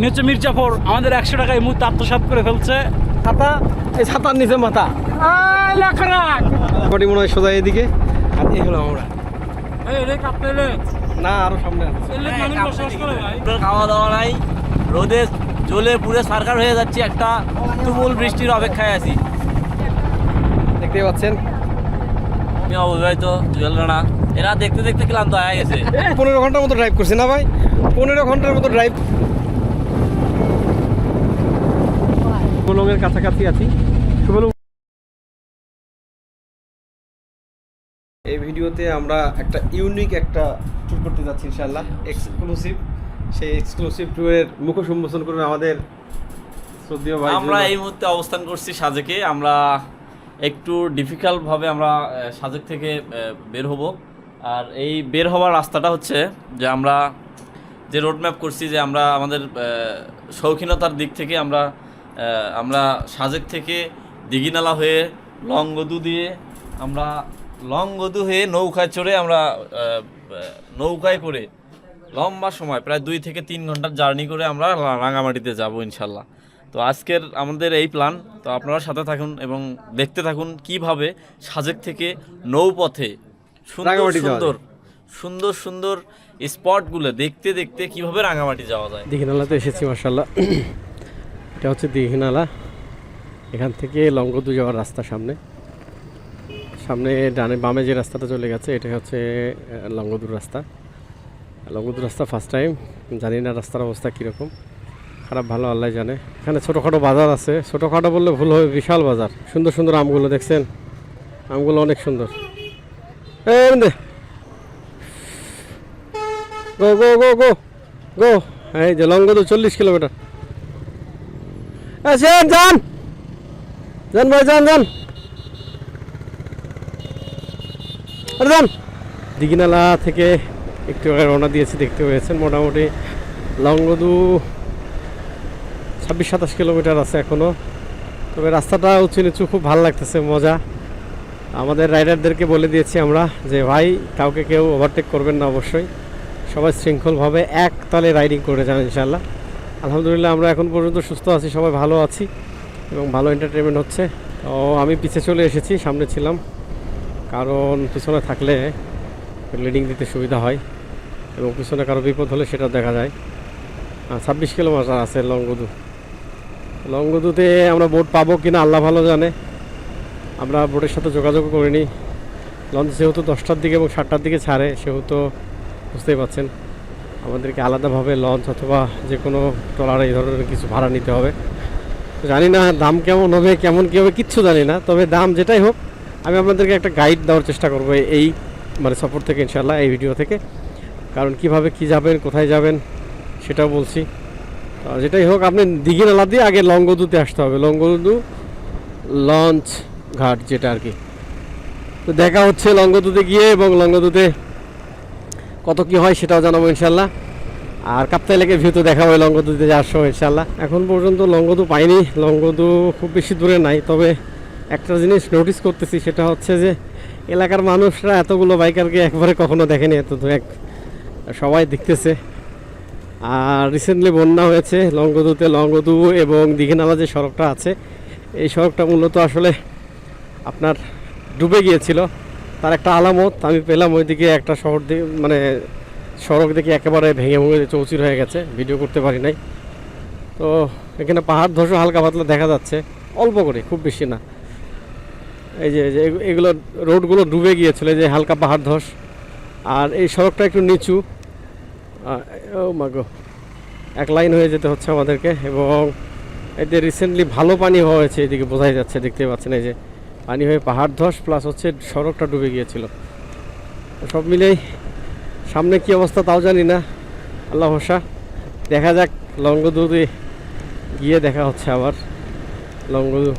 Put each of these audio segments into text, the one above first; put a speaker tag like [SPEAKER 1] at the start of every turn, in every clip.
[SPEAKER 1] ইনি হচ্ছে মির্জাফর আমাদের একশো টাকা এই মুহূর্তে আত্মসাৎ করে ফেলছে।
[SPEAKER 2] ছাতা? এই ছাতার নিচে মাথা।
[SPEAKER 1] লাখ।
[SPEAKER 2] মনে হয় সোজা এদিকে। আর এই হলো আমরা। না আরও সামনে।
[SPEAKER 3] খাওয়া দাওয়া নাই। রোদে জ্বলে পুরে সরকার হয়ে যাচ্ছে একটা তুমুল বৃষ্টির অপেক্ষায় আছি।
[SPEAKER 2] দেখতে পাচ্ছেন?
[SPEAKER 3] আমি অবিবাহিত জুয়েল রানা। এরা দেখতে দেখতে ক্লান্ত হয়ে গেছে।
[SPEAKER 2] পনেরো ঘণ্টার মতো ড্রাইভ করছি না ভাই? পনেরো ঘণ্টার মতো ড্রাইভ কোলংয়ের কাছাকাছি আছি। শুভলং এই ভিডিওতে আমরা একটা ইউনিক একটা ট্যুর করতে যাচ্ছি ইনশাল্লাহ এক্সক্লুসিভ সেই এক্সক্লুসিভ ট্যুরের মুখ সম্বোধন করবে আমাদের শ্রদ্ধেয় ভাই
[SPEAKER 3] আমরা এই মুহূর্তে অবস্থান করছি সাজেকে। আমরা একটু ডিফিকাল্ট ভাবে আমরা সাজেক থেকে বের হব। আর এই বের হওয়ার রাস্তাটা হচ্ছে যে আমরা যে রোড ম্যাপ করছি যে আমরা আমাদের শৌখিনতার দিক থেকে আমরা আমরা সাজেক থেকে দিঘিনালা হয়ে লংগদু দিয়ে আমরা লংগদু হয়ে নৌকায় চড়ে আমরা নৌকায় করে লম্বা সময় প্রায় দুই থেকে তিন ঘণ্টার জার্নি করে আমরা রাঙামাটিতে যাব ইনশাল্লাহ। তো আজকের আমাদের এই প্ল্যান তো আপনারা সাথে থাকুন এবং দেখতে থাকুন কীভাবে সাজেক থেকে নৌপথে সুন্দর সুন্দর সুন্দর সুন্দর স্পটগুলো দেখতে দেখতে কীভাবে রাঙামাটি যাওয়া যায়।
[SPEAKER 2] দীঘিনালাতে এসেছি মার্শাল্লাহ এটা হচ্ছে দীঘিনালা। এখান থেকে লঙ্গদু যাওয়ার রাস্তা সামনে। সামনে ডানে বামে যে রাস্তাটা চলে গেছে এটা হচ্ছে লঙ্গদুর রাস্তা। লঙ্গদুর রাস্তা ফার্স্ট টাইম জানি না রাস্তার অবস্থা কীরকম। খারাপ, ভালো, আল্লাহ জানে। এখানে ছোটোখাটো বাজার আছে। ছোটোখাটো বললে ভুল হবে, বিশাল বাজার। সুন্দর সুন্দর আমগুলো দেখছেন? আমগুলো অনেক সুন্দর। গো গো গো গো গো। এই যে লঙ্গদু চল্লিশ কিলোমিটার। যান যান। যান ভাই, যান যান। যান। দিঘিনালা থেকে একটু রওনা দিয়েছি, দেখতে পেয়েছেন। মোটামুটি লঙ্গদু ছাব্বিশ, সাতাশ কিলোমিটার আছে এখনও তবে রাস্তাটা উঁচু নিচু, খুব ভালো লাগতেছে, মজা। আমাদের রাইডারদেরকে বলে দিয়েছি আমরা যে, ভাই, কাউকে কেউ ওভারটেক করবেন না অবশ্যই। সবাই শৃঙ্খলভাবে এক তালে রাইডিং করে যান ইনশাল্লাহ আলহামদুলিল্লাহ, আমরা এখন পর্যন্ত সুস্থ আছি, সবাই ভালো আছি এবং ভালো এন্টারটেনমেন্ট হচ্ছে। তো আমি পিছে চলে এসেছি, সামনে ছিলাম, কারণ পিছনে থাকলে লিডিং দিতে সুবিধা হয় এবং পিছনে কারও বিপদ হলে সেটা দেখা যায়। ছাব্বিশ কিলোমিটার আছে লংগদু। লংগদুতে আমরা বোট পাবো কিনা আল্লাহ ভালো জানে। আমরা বোটের সাথে যোগাযোগ করিনি। লঞ্চ যেহেতু দশটার দিকে এবং সাতটার দিকে ছাড়ে, সেহেতু বুঝতেই পারছেন। আমাদেরকে আলাদাভাবে লঞ্চ অথবা যে কোনো ট্রলার এই ধরনের কিছু ভাড়া নিতে হবে। জানি না দাম কেমন হবে, কেমন কী হবে, কিচ্ছু জানি না। তবে দাম যেটাই হোক, আমি আপনাদেরকে একটা গাইড দেওয়ার চেষ্টা করব এই মানে সফর থেকে ইনশাল্লাহ এই ভিডিও থেকে। কারণ কীভাবে কি যাবেন, কোথায় যাবেন, সেটাও বলছি। যেটাই হোক, আপনি দিঘিনালা দিয়ে আগে লঙ্গদুতে আসতে হবে। লঙ্গদু লঞ্চ ঘাট যেটা আর কি। তো দেখা হচ্ছে লঙ্গদুতে গিয়ে এবং লঙ্গদুতে কত কি হয় সেটাও জানাব ইনশাল্লাহ আর কাপ্তাই লেগে ভিউ তো দেখা হবে লঙ্গদুতে যাওয়ার সময় ইনশাল্লাহ এখন পর্যন্ত লঙ্গদু পাইনি লঙ্গদু খুব বেশি দূরে নাই, তবে একটা জিনিস নোটিস করতেছি, সেটা হচ্ছে যে এলাকার মানুষরা এতগুলো বাইকারকে একবারে কখনো দেখেনি, এত দূর এক সবাই দেখতেছে। আর রিসেন্টলি বন্যা হয়েছে লঙ্গদুতে লঙ্গদু এবং দীঘিনালা যে সড়কটা আছে, এই সড়কটা মূলত আসলে আপনার ডুবে গিয়েছিল। তার একটা আলামত, আমি পেলাম ওইদিকে একটা শহর দিকে মানে সড়ক দেখে একেবারে ভেঙে ভেঙে চৌচির হয়ে গেছে, ভিডিও করতে পারি নাই। তো এখানে পাহাড় ধসও হালকা পাতলা দেখা যাচ্ছে, অল্প করে, খুব বেশি না। এই যে এগুলো রোডগুলো ডুবে গিয়েছিল যে হালকা পাহাড় ধস। আর এই সড়কটা একটু নিচু। ও মাগো এক লাইন হয়ে যেতে হচ্ছে আমাদেরকে। এবং এতে রিসেন্টলি ভালো পানি হওয়া হয়েছে, এদিকে বোঝাই যাচ্ছে, দেখতে পাচ্ছেন এই যে। পানি হয়ে পাহাড় ধস প্লাস হচ্ছে সড়কটা ডুবে গিয়েছিল। সব মিলেই সামনে কি অবস্থা তাও জানি না। আল্লাহ ভরসা। দেখা যাক লঙ্গদুতে গিয়ে দেখা হচ্ছে আবার। লঙ্গদু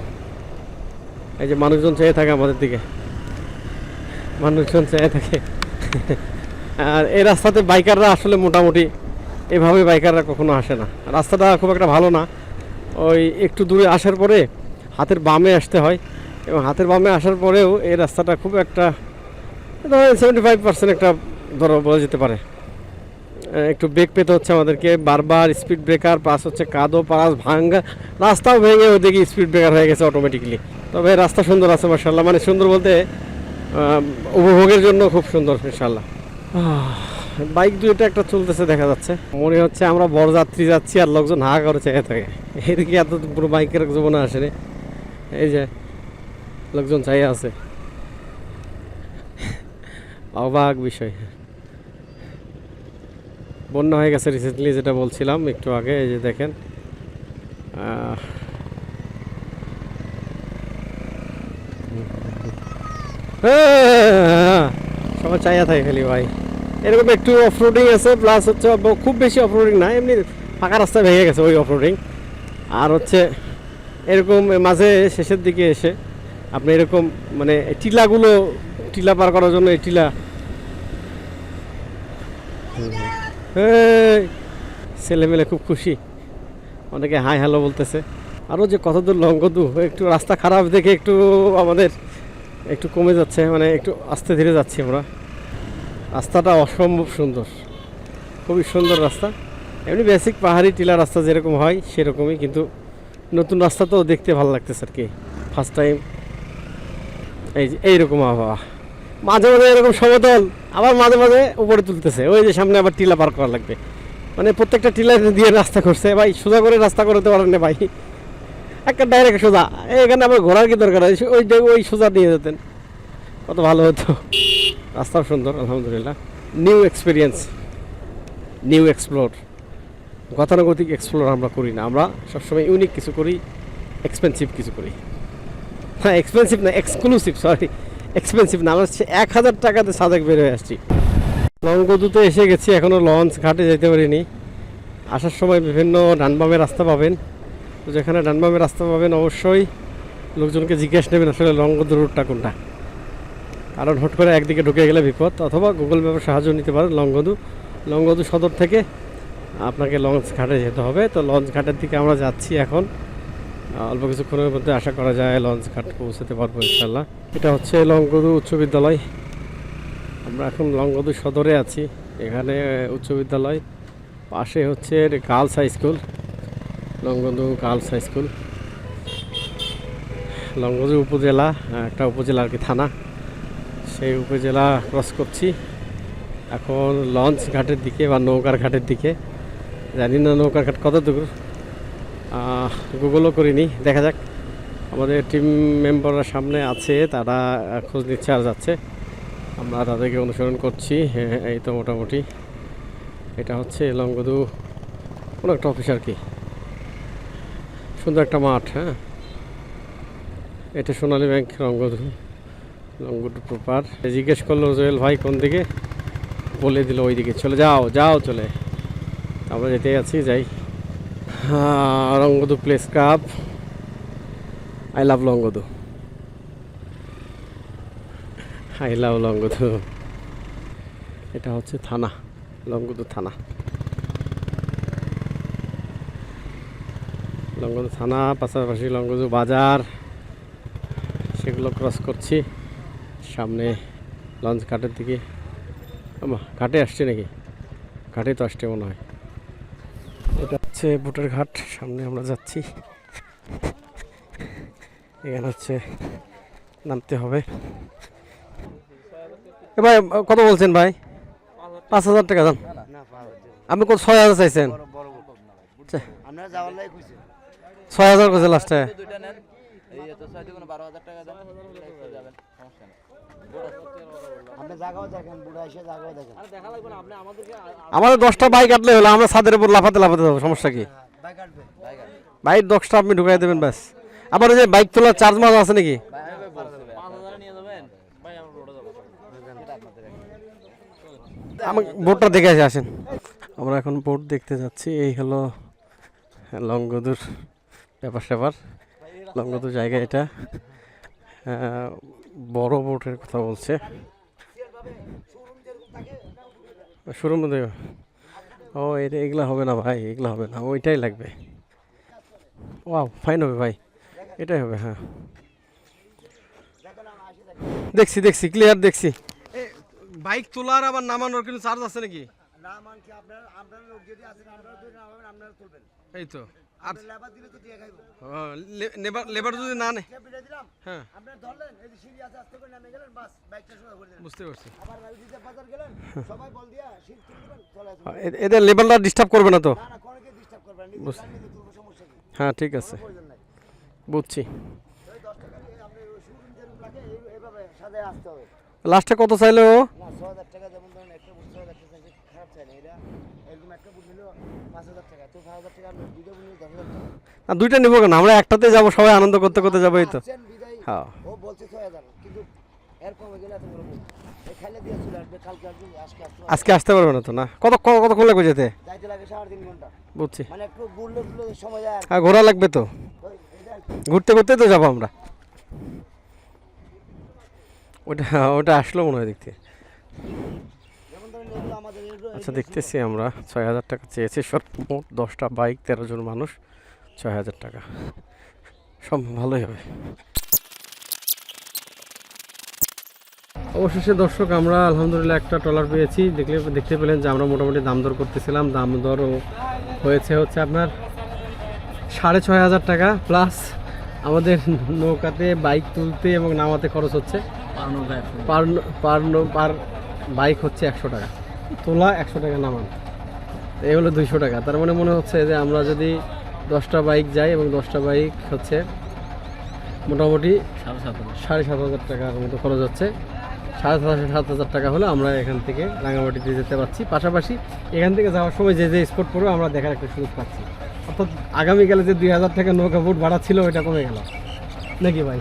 [SPEAKER 2] এই যে মানুষজন চেয়ে থাকে আমাদের দিকে। মানুষজন চেয়ে থাকে। আর এই রাস্তাতে বাইকাররা আসলে মোটামুটি এভাবে বাইকাররা কখনো আসে না। রাস্তাটা খুব একটা ভালো না। ওই একটু দূরে আসার পরে হাতের বামে আসতে হয়। এবং হাতের বামে আসার পরেও এই রাস্তাটা খুব একটা, ধরেন সেভেন্টি ফাইভ পার্সেন্ট একটা ধরো বলা যেতে পারে। একটু বেগ পেতে হচ্ছে আমাদেরকে, বারবার স্পিড ব্রেকার প্লাস হচ্ছে কাদো পাস ভাঙ্গা, রাস্তাও ভেঙে ওদিকে স্পিড ব্রেকার হয়ে গেছে অটোমেটিকলি তবে রাস্তা সুন্দর আছে মার্শাল্লাহ মানে সুন্দর বলতে উপভোগের জন্য খুব সুন্দর ইনশাল্লাহ বাইক দুইটা একটা চলতেছে দেখা যাচ্ছে। মনে হচ্ছে আমরা বড় যাত্রী যাচ্ছি আর লোকজন হা করে চেয়ে থাকে। এদিকে এত পুরো বাইকের জীবনে আসেনি। এই যে লোকজন চাই আছে। অবাক বিষয়। বন্যা হয়ে গেছে রিসেন্টলি যেটা বলছিলাম একটু আগে, এই যে দেখেন। সবাই চাইয়া থাকে খালি ভাই। এরকম একটু অফরোডিং আছে প্লাস হচ্ছে খুব বেশি অফরোডিং না, এমনি ফাঁকা রাস্তা ভেঙে গেছে ওই অফরোডিং আর হচ্ছে এরকম মাঝে শেষের দিকে এসে আপনি এরকম মানে টিলাগুলো, টিলা পার করার জন্য এই টিলা। ছেলেমেলে খুব খুশি। অনেকে হাই হ্যালো বলতেছে। আরও যে কত কতদূর লঙ্গদু একটু রাস্তা খারাপ দেখে একটু আমাদের একটু কমে যাচ্ছে মানে একটু আস্তে ধীরে যাচ্ছি আমরা। রাস্তাটা অসম্ভব সুন্দর। খুবই সুন্দর রাস্তা। এমনি বেসিক পাহাড়ি টিলা রাস্তা যেরকম হয়, সেরকমই, কিন্তু নতুন রাস্তা তো দেখতে ভালো লাগতেছে আর কি। ফার্স্ট টাইম এই যে, এইরকম আবহাওয়া। মাঝে মাঝে এরকম সমতল, আবার মাঝে মাঝে উপরে তুলতেছে। ওই যে সামনে আবার টিলা পার করা লাগবে। মানে প্রত্যেকটা টিলা দিয়ে রাস্তা করছে। ভাই, সোজা করে রাস্তা করতে পারেন না ভাই। একটা ডাইরেক্ট সোজা। এখানে আবার ঘোরার কি দরকার আছে? ওই ওই সোজা নিয়ে যেতেন। কত ভালো হতো। রাস্তাও সুন্দর, আলহামদুলিল্লাহ। নিউ এক্সপিরিয়েন্স নিউ এক্সপ্লোর গতানুগতিক এক্সপ্লোর আমরা করি না। আমরা সবসময় ইউনিক কিছু করি এক্সপেন্সিভ কিছু করি। হ্যাঁ এক্সপেন্সিভ না এক্সক্লুসিভ সরি এক্সপেন্সিভ না, আমরা এক হাজার টাকাতে সাদেক বের হয়ে আসছি। লঙ্গদুতে এসে গেছি এখনও লঞ্চ ঘাটে যেতে পারিনি। আসার সময় বিভিন্ন ডানবামে রাস্তা পাবেন। তো যেখানে ডানবামে রাস্তা পাবেন, অবশ্যই লোকজনকে জিজ্ঞেস নেবেন আসলে লঙ্গদু রুটটা কোনটা। কারণ হুট করে একদিকে ঢুকে গেলে বিপদ, অথবা গুগল ম্যাপের সাহায্য নিতে পারেন লঙ্গদু লঙ্গদু সদর থেকে আপনাকে লঞ্চ ঘাটে যেতে হবে। তো লঞ্চ ঘাটের দিকে আমরা যাচ্ছি এখন। অল্প কিছুক্ষণের মধ্যে আশা করা যায় লঞ্চ ঘাট পৌঁছাতে পারব ইনশাল্লাহ এটা হচ্ছে লঙ্গদু উচ্চ বিদ্যালয়। আমরা এখন লঙ্গদু সদরে আছি। এখানে উচ্চ বিদ্যালয়, পাশে হচ্ছে girls high school Longadu girls high school. Longadu উপজেলা, একটা উপজেলা আর কি, থানা। সেই উপজেলা ক্রস করছি। এখন লঞ্চ ঘাটের দিকে বা নৌকার ঘাটের দিকে। জানি না নৌকার ঘাট কত দূর গুগলও করিনি দেখা যাক। আমাদের টিম মেম্বাররা সামনে আছে তারা খোঁজ নিচ্ছে আর যাচ্ছে। আমরা তাদেরকে অনুসরণ করছি হ্যাঁ, এই তো মোটামুটি। এটা হচ্ছে লঙ্গদু কোনো একটা অফিস আর কি। সুন্দর একটা মাঠ হ্যাঁ। এটা সোনালী ব্যাংক রঙ্গদু লঙ্গদু প্রপার জিজ্ঞেস করল জোয়েল ভাই কোন দিকে? বলে দিল ওই দিকে চলে যাও যাও চলে। আমরা যেতেই আছি যাই। হ্যাঁ, Rangadu place cup. I love Longadu I love Longadu এটা হচ্ছে থানা লঙ্গদু থানা। লঙ্গদু থানা, পাশাপাশি লঙ্গদু বাজার, সেগুলো ক্রস করছি। সামনে লঞ্চ ঘাটের দিকে। ঘাটে আসছে নাকি? ঘাটে তো আসছে মনে হয়। হচ্ছে বুটের ঘাট, সামনে আমরা যাচ্ছি। এখানে হচ্ছে নামতে হবে। ভাই, কত বলছেন ভাই? পাঁচ হাজার টাকা দাম। আপনি কত, ছয় হাজার চাইছেন?
[SPEAKER 4] খুঁজছে
[SPEAKER 2] ছয় হাজার কইছে লাস্টে
[SPEAKER 5] টাকা
[SPEAKER 2] আমাদের দশটা বাইক কাটলে হলো আমরা ছাদের উপর লাফাতে লাফাতে যাব সমস্যা কি?
[SPEAKER 4] বাইক
[SPEAKER 2] দশটা আপনি ঢুকাই দেবেন ব্যাস। আবার ওই যে বাইক তোলার চার্জ মার্জ আছে নাকি?
[SPEAKER 5] পাঁচ হাজার নিয়ে যাবেন ভাই আমরা রোডে যাব
[SPEAKER 2] আমাকে বোটটা দেখে আসে আসেন। আমরা এখন বোট দেখতে যাচ্ছি এই হলো লঙ্গদুর ব্যাপার স্যাপার। লঙ্গদুর জায়গা এটা। বড় বোটের কথা বলছে। শোরুম ও এটা এগুলা হবে না ভাই এগুলা হবে না ওইটাই লাগবে। ওয়াও ফাইন হবে ভাই এটাই হবে হ্যাঁ। দেখছি দেখছি ক্লিয়ার দেখছি। বাইক তোলার আবার নামানোর কিন্তু চার্জ আছে নাকি?
[SPEAKER 4] না মান
[SPEAKER 2] এই তো। আর
[SPEAKER 4] লেবার খাইবো।
[SPEAKER 2] লেবার যদি না নেয় হ্যাঁ।
[SPEAKER 4] আপনার ধরলেন এই যে সিঁড়ি আছে আস্তে করে নামে গেলেন বাস বাইকটা সোজা করে দিলেন।
[SPEAKER 2] বুঝতে পারছি।
[SPEAKER 4] আবার রাজনীতি বাজার গেলেন সবাই বল দিয়া সিঁড়ি তুলবেন চলে আসবেন।
[SPEAKER 2] এ- এদের লেভেলটা ডিস্টার্ব করবে না তো? হ্যাঁ ঠিক আছে। বুঝছি। লাস্টে কত চাইলে
[SPEAKER 4] হাজার টাকা যেমন ধরেন একটা বুট ছ হাজার টাকা চাইছে, খারাপ চাই না। এটা এরকম একটা বুট নিলেও পাঁচ হাজার টাকা। তো পাঁচ হাজার টাকা দুটো বুট নিলে দশ হাজার টাকা।
[SPEAKER 2] না দুইটা নেব কেন? আমরা একটাতে যাব সবাই আনন্দ করতে করতে যাব এই তো। হ্যাঁ।
[SPEAKER 4] ও বলছে ছয় হাজার কিন্তু এর কমে গেলে এত বড় খাইলে দিয়ে চলে আসবে কালকে আসবে আজকে আসতে পারবে।
[SPEAKER 2] আজকে আসতে পারবে না তো না? কত কতক্ষণ লাগবে যেতে?
[SPEAKER 4] যাইতে লাগে সাড়ে তিন ঘণ্টা।
[SPEAKER 2] বুঝছি।
[SPEAKER 4] মানে একটু সময় যায়
[SPEAKER 2] হ্যাঁ ঘোরা লাগবে তো। ঘুরতে ঘুরতে তো যাব আমরা। ওটা ওটা আসলো মনে হয় দেখতে। আচ্ছা দেখতেছি আমরা। ছয় হাজার টাকা চেয়েছি সর্বমোট দশটা বাইক তেরো জন মানুষ। ছয় হাজার টাকা। সব ভালোই হবে। অবশেষে দর্শক আমরা আলহামদুলিল্লাহ একটা ট্রলার পেয়েছি। দেখলে দেখতে পেলেন যে আমরা মোটামুটি দাম দর করতেছিলাম। দাম দরও হয়েছে হচ্ছে আপনার সাড়ে ছয় হাজার টাকা প্লাস আমাদের নৌকাতে বাইক তুলতে এবং নামাতে খরচ হচ্ছে। পার বাইক হচ্ছে একশো টাকা, তোলা একশো টাকা, নামান। এই হলো দুইশো টাকা। তার মানে মনে হচ্ছে যে আমরা যদি দশটা বাইক যাই এবং দশটা বাইক হচ্ছে মোটামুটি সাড়ে সাত হাজার টাকার মতো খরচ হচ্ছে। সাড়ে সাত হাজার টাকা হলে আমরা এখান থেকে রাঙামাটিতে যেতে পারছি। পাশাপাশি এখান থেকে যাওয়ার সময় যে যে স্পট পড়বে আমরা দেখার একটা সুযোগ পাচ্ছি। অর্থাৎ আগামীকালে যে দুই হাজার টাকা নৌকা বুট ভাড়া ছিল, ওইটা কমে গেল। নাকি ভাই?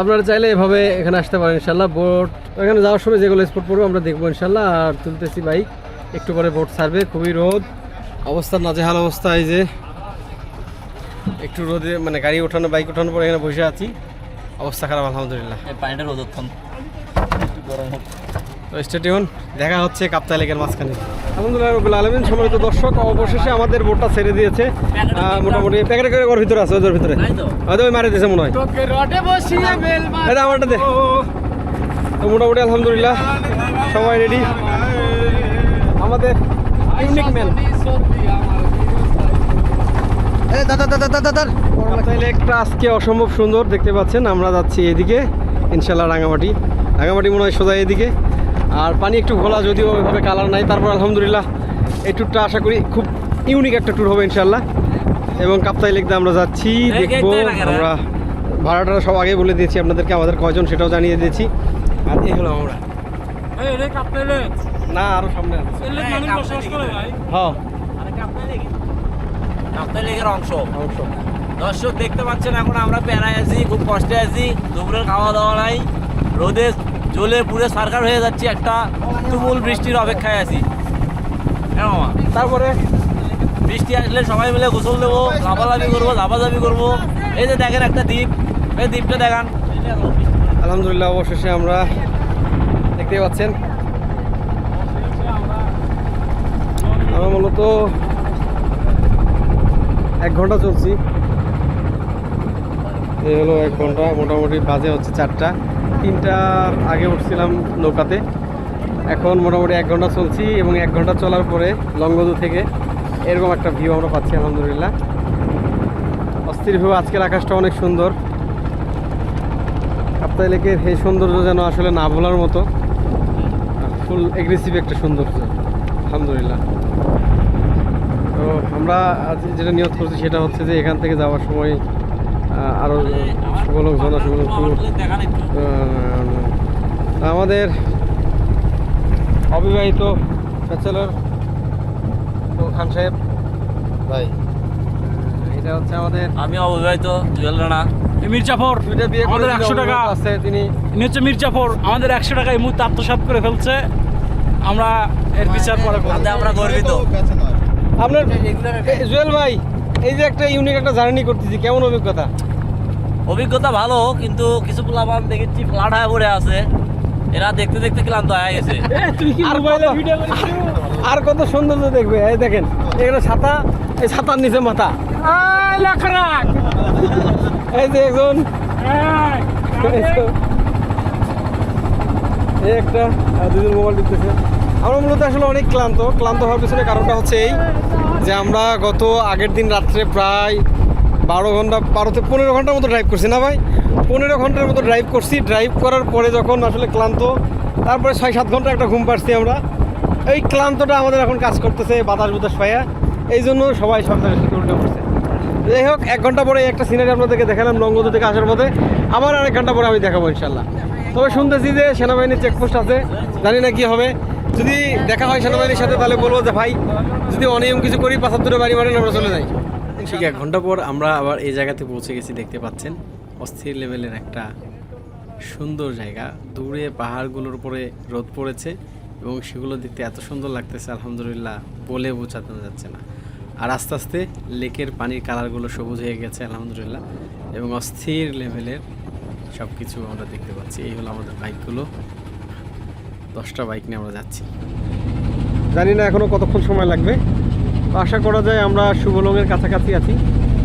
[SPEAKER 2] আপনারা চাইলে এভাবে এখানে আসতে পারেন ইনশাল্লাহ। বোট এখানে যাওয়ার সময় যেগুলো স্পট পড়বে আমরা দেখব ইনশাল্লাহ। আর তুলতেছি বাইক একটু পরে বোট ছাড়বে, খুবই রোদ। অবস্থা নাজেহাল অবস্থা এই যে। একটু রোদে মানে গাড়ি ওঠানো বাইক ওঠানোর পরে এখানে বসে আছি। অবস্থা খারাপ, আলহামদুলিল্লাহ।
[SPEAKER 3] পানিটা রোদ উত্থান
[SPEAKER 2] তো স্টেডিয়াম দেখা হচ্ছে কাপ্তাই লেকের মাঝখানে। আলহামদুলিল্লাহ রবিল আলমিন সম্মানিত দর্শক অবশেষে আমাদের বোটটা ছেড়ে দিয়েছে। আহ, মোটামুটি প্যাকেটে করে ওর ভিতরে আছে ওদের ভিতরে। হয়তো ওই মারে দিয়েছে মনে হয়। আমারটা দে। তো মোটামুটি আলহামদুলিল্লাহ সবাই রেডি আমাদের ইউনিক ম্যান
[SPEAKER 4] দাদা দাদা দাদা দাদা
[SPEAKER 2] কাপ্তাই লেকটা আজকে অসম্ভব সুন্দর দেখতে পাচ্ছেন আমরা যাচ্ছি এদিকে ইনশাল্লাহ রাঙামাটি। রাঙামাটি মনে হয় সোজা এদিকে। আর পানি একটু ঘোলা যদিও ওইভাবে কালার নাই। তারপর আলহামদুলিল্লাহ এই ট্যুরটা আশা করি খুব ইউনিক একটা ট্যুর হবে ইনশাল্লাহ এবং কাপ্তাই লেক দিয়ে আমরা যাচ্ছি দেখব।
[SPEAKER 3] না?
[SPEAKER 2] আমরা ভাড়াটা সব আগে বলে দিয়েছি আপনাদেরকে আমাদের কয়জন সেটাও জানিয়ে দিয়েছি। আর এই হলো আমরা। না আরও সামনে হ্যাঁ
[SPEAKER 3] কাপ্তাই লেকের অংশ।
[SPEAKER 2] অবশ্য
[SPEAKER 3] দর্শক দেখতে পাচ্ছেন এখন আমরা প্যারায় আছি খুব কষ্টে আছি। দুপুরের খাওয়া দাওয়া নাই। রোদে জ্বলে পুরে সারকার হয়ে যাচ্ছি একটা তুমুল বৃষ্টির অপেক্ষায় আছি। হ্যাঁ
[SPEAKER 2] তারপরে?
[SPEAKER 3] বৃষ্টি আসলে সবাই মিলে গোসল দেবো লাফালাফি করব ধাপাধাপি করব। এই যে দেখেন একটা দ্বীপ এই দ্বীপটা দেখান।
[SPEAKER 2] আলহামদুলিল্লাহ অবশেষে আমরা দেখতে পাচ্ছেন। আমরা মূলত এক ঘণ্টা চলছি। এই হলো এক ঘণ্টা মোটামুটি বাজে হচ্ছে চারটা। তিনটার আগে উঠছিলাম নৌকাতে। এখন মোটামুটি এক ঘণ্টা চলছি এবং এক ঘণ্টা চলার পরে লঙ্গদু থেকে এরকম একটা ভিউ আমরা পাচ্ছি আলহামদুলিল্লাহ। অস্থির ভিউ আজকের আকাশটা অনেক সুন্দর। কাপ্তাই লেকের এই সৌন্দর্য যেন আসলে না ভোলার মতো। ফুল এগ্রেসিভ একটা সৌন্দর্য আলহামদুলিল্লাহ। তো আমরা আজ যেটা নিয়ত করছি সেটা হচ্ছে যে এখান থেকে যাওয়ার সময় আহ, আমাদের অবিবাহিত ব্যাচেলর তো খান সাহেব।
[SPEAKER 4] ভাই।
[SPEAKER 2] এটা হচ্ছে আমাদের
[SPEAKER 3] আমি অবিবাহিত জুয়েল রানা।
[SPEAKER 1] মির্জাফর
[SPEAKER 2] বিয়ে
[SPEAKER 1] আমাদের একশো টাকা।
[SPEAKER 2] আছে তিনি।
[SPEAKER 1] ইনি হচ্ছে মির্জাফর আমাদের একশো টাকা এই মুহূর্তে আত্মসাৎ করে ফেলছে। আমরা এর বিচার পরে করব।
[SPEAKER 3] আমরা গর্বিত।
[SPEAKER 2] আপনার জুয়েল ভাই এই যে একটা ইউনিক একটা জার্নি করতেছি কেমন অভিজ্ঞতা?
[SPEAKER 3] অভিজ্ঞতা ভালো কিন্তু কিছু পোলাপান দেখেছি ফ্লাট হয়ে পড়ে আছে। এরা দেখতে দেখতে ক্লান্ত হয়ে গেছে।
[SPEAKER 2] আর কত? সৌন্দর্য দেখবে এই দেখেন এগুলো ছাতা এই ছাতার নিচে মাথা।
[SPEAKER 1] এই
[SPEAKER 2] যে একজন।
[SPEAKER 1] এই,
[SPEAKER 2] একটা দুজন মোবাইল টিপতেছে। আমরা মূলত আসলে অনেক ক্লান্ত। ক্লান্ত হওয়ার পিছনে কারণটা হচ্ছে এই যে আমরা গত আগের দিন রাত্রে প্রায় বারো ঘণ্টা, বারোতে পনেরো ঘণ্টার মতো ড্রাইভ করছি না ভাই। পনেরো ঘণ্টার মতো ড্রাইভ করছি। ড্রাইভ করার পরে যখন আসলে ক্লান্ত, তারপরে ছয় সাত ঘণ্টা একটা ঘুম পাচ্ছি আমরা। এই ক্লান্তটা আমাদের এখন কাজ করতেছে বাতাস বুতাস পাইয়া। এই জন্য সবাই সরকারের সাথে উল্টে পড়ছে যাই হোক, এক ঘণ্টা পরে একটা সিনারি আপনাদেরকে দেখালাম লঙ্গদু থেকে আসার পথে। আবার আরেক ঘণ্টা পরে আমি দেখাবো ইনশাল্লাহ তবে শুনতেছি যে সেনাবাহিনীর চেকপোস্ট আছে। জানি না কি হবে। যদি দেখা হয় সেনাবাহিনীর সাথে, তাহলে বলব যে ভাই, যদি অনিয়ম কিছু করি পাঁচাত্তরে বাড়ি মারেন, আমরা চলে যাই। ঠিক এক ঘণ্টা পর আমরা আবার এই জায়গাতে পৌঁছে গেছি, দেখতে পাচ্ছেন। অস্থির লেভেলের একটা সুন্দর জায়গা। দূরে পাহাড়গুলোর উপরে রোদ পড়েছে এবং সেগুলো দেখতে এত সুন্দর লাগতেছে, আলহামদুলিল্লাহ বলে বোঝাতে যাচ্ছে না। আর আস্তে আস্তে লেকের পানির কালারগুলো সবুজ হয়ে গেছে, আলহামদুলিল্লাহ। এবং অস্থির লেভেলের সব কিছু আমরা দেখতে পাচ্ছি। এই হলো আমাদের বাইকগুলো। দশটা বাইক নিয়ে আমরা যাচ্ছি। জানি না এখনও কতক্ষণ সময় লাগবে। আশা করা যায় আমরা শুভলংয়ের কাছাকাছি আছি।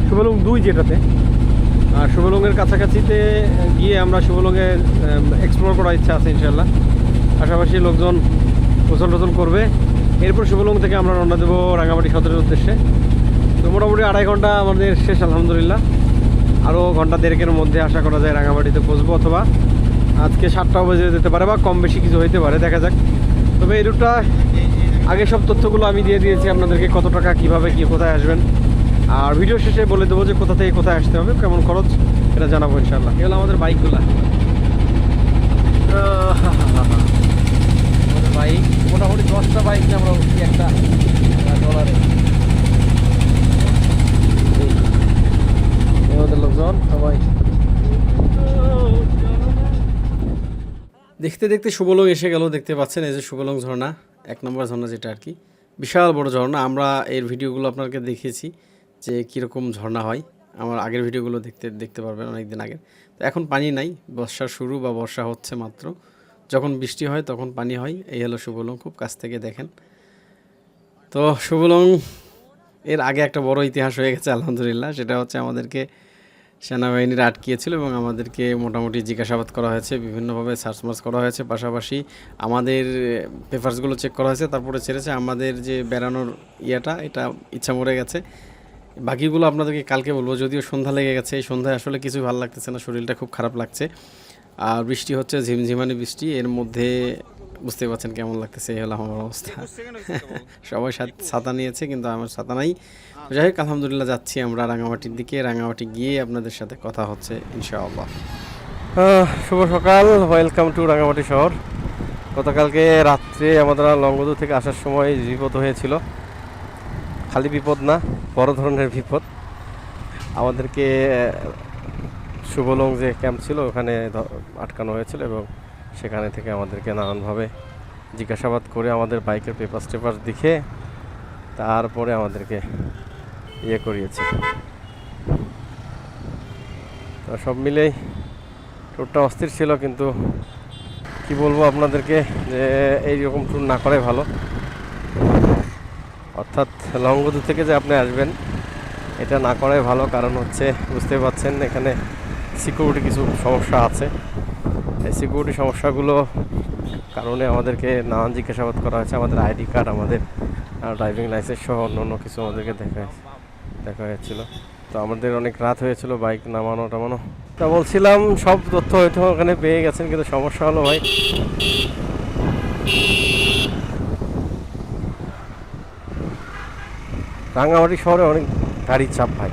[SPEAKER 2] শুভলং দুই যেটাতে। আর শুভলংয়ের কাছাকাছিতে গিয়ে আমরা শুভলংয়ে এক্সপ্লোর করার ইচ্ছা আছে ইনশাল্লাহ পাশাপাশি লোকজন গোসল টোসল করবে। এরপর শুভলং থেকে আমরা রওনা দেবো রাঙামাটি সদরের উদ্দেশ্যে। তো মোটামুটি আড়াই ঘণ্টা আমাদের শেষ, আলহামদুলিল্লাহ। আরও ঘণ্টা দেড়েকের মধ্যে আশা করা যায় রাঙামাটিতে পৌঁছবো অথবা আজকে সাতটাও বেজে যেতে পারে বা কম বেশি কিছু হইতে পারে, দেখা যাক। তবে এই রুটটা আগে সব তথ্যগুলো আমি দিয়ে দিয়েছি আপনাদেরকে, কত টাকা, কীভাবে, কি, কোথায় আসবেন। আর ভিডিও শেষে বলে দেবো যে কোথা থেকে কোথায় আসতে হবে, কেমন খরচ, এটা জানাব ইনশাল্লাহ এগুলো আমাদের বাইকগুলো। বাইক, মোটামুটি দশটা বাইক আমরা উঠছি একটা ডলারে লোকজন, সবাই। দেখতে দেখতে শুভলং এসে গেল, দেখতে পাচ্ছেন এই যে শুভলং ঝর্ণা। এক নম্বর ঝর্ণা যেটা আর কি। বিশাল বড় ঝর্ণা। আমরা এর ভিডিওগুলো আপনাকে দেখিয়েছি যে কীরকম ঝর্ণা হয়। আমার আগের ভিডিওগুলো দেখতে দেখতে পারবেন অনেক দিন আগে তো এখন পানি নাই, বর্ষা শুরু বা বর্ষা হচ্ছে মাত্র। যখন বৃষ্টি হয় তখন পানি হয়। এই হলো শুভলং, খুব কাছ থেকে দেখেন। তো শুভলং এর আগে একটা বড় ইতিহাস হয়ে গেছে, আলহামদুলিল্লাহ। সেটা হচ্ছে আমাদেরকে সেনাবাহিনীরা আটকিয়েছিল এবং আমাদেরকে মোটামুটি জিজ্ঞাসাবাদ করা হয়েছে বিভিন্নভাবে সার্চ মার্চ করা হয়েছে পাশাপাশি আমাদের পেপারসগুলো চেক করা হয়েছে তারপরে ছেড়েছে। আমাদের যে বেড়ানোর ইয়েটা এটা ইচ্ছা মরে গেছে। বাকিগুলো আপনাদেরকে কালকে বলব যদিও সন্ধ্যা লেগে গেছে। এই সন্ধ্যায় আসলে কিছুই ভালো লাগতেছে না শরীরটা খুব খারাপ লাগছে। আর বৃষ্টি হচ্ছে ঝিমঝিমানি বৃষ্টি এর মধ্যে বুঝতে পারছেন কেমন লাগতেছে এই হলো আমার অবস্থা। সবাই ছাতা নিয়েছে কিন্তু আমার ছাতা নাই। যাই হোক আলহামদুলিল্লাহ যাচ্ছি আমরা রাঙামাটির দিকে। রাঙামাটি গিয়ে আপনাদের সাথে কথা হচ্ছে ইনশাআল্লাহ। শুভ সকাল। ওয়েলকাম টু রাঙামাটি শহর। গতকালকে রাত্রে আমাদের লঙ্গদু থেকে আসার সময় বিপদ হয়েছিল। খালি বিপদ না বড় ধরনের বিপদ। আমাদেরকে শুভলং যে ক্যাম্প ছিল ওখানে আটকানো হয়েছিল এবং সেখানে থেকে আমাদেরকে নানানভাবে জিজ্ঞাসাবাদ করে আমাদের বাইকের পেপার টেপার দেখে তারপরে আমাদেরকে ইয়ে করিয়েছে। তো সব মিলেই ট্যুরটা অস্থির ছিল কিন্তু কি বলব আপনাদেরকে যে এইরকম ট্যুর না করাই ভালো। অর্থাৎ লঙ্গদু থেকে যে আপনি আসবেন, এটা না করাই ভালো কারণ হচ্ছে বুঝতে পারছেন এখানে সিকিউরিটি কিছু সমস্যা আছে। এই সিকিউরিটি সমস্যাগুলো কারণে আমাদেরকে নানান জিজ্ঞাসাবাদ করা হয়েছে। আমাদের আইডি কার্ড, আমাদের ড্রাইভিং লাইসেন্স সহ অন্য অন্য কিছু আমাদেরকে দেখা দেখা হয়েছিল। তো আমাদের অনেক রাত হয়েছিল বাইক নামানো টামানো। তা বলছিলাম, সব তথ্য হয়তো ওখানে পেয়ে গেছেন, কিন্তু সমস্যা হলো ভাই। রাঙামাটি শহরে অনেক গাড়ির চাপ ভাই।